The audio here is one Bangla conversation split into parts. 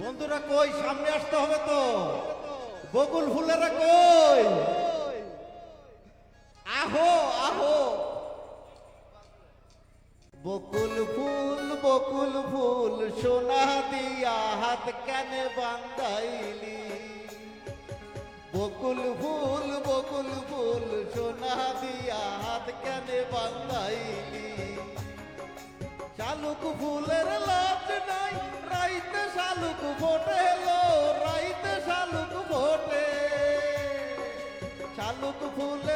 বন্ধুরা কই? সামনে আসতে হবে তো। বকুল ফুলেরা কই? আহো আহো। বকুল ফুল বকুল ফুল, সোনা দিয়া হাত কেন বান্ধাইলি। বকুল ফুল বকুল ফুল, সোনা দিয়া হাত কেন বান্ধাইলি। চালুক ফুলের শালুক ফোটে লো রাইতে শালুক ফোটে। শালুক ফুলের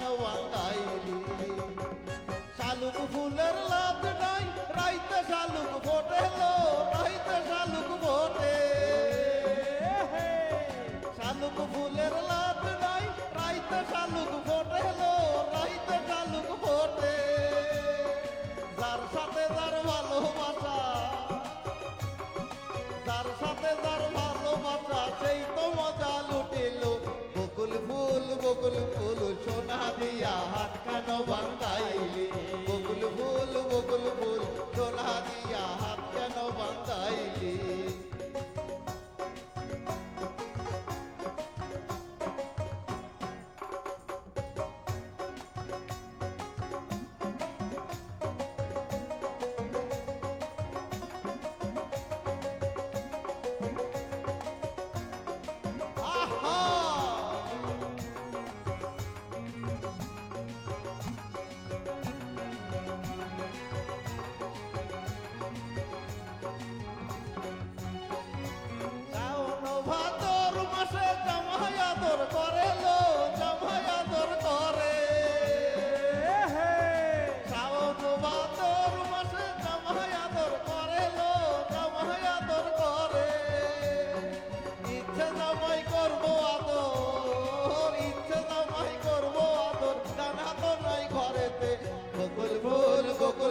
বান্ধাইলি শালুক ফুলের লাভ নাই রাইতে শালুক ফোটেলো রাইতে দিয়া হাত কেন বান্ধাইলি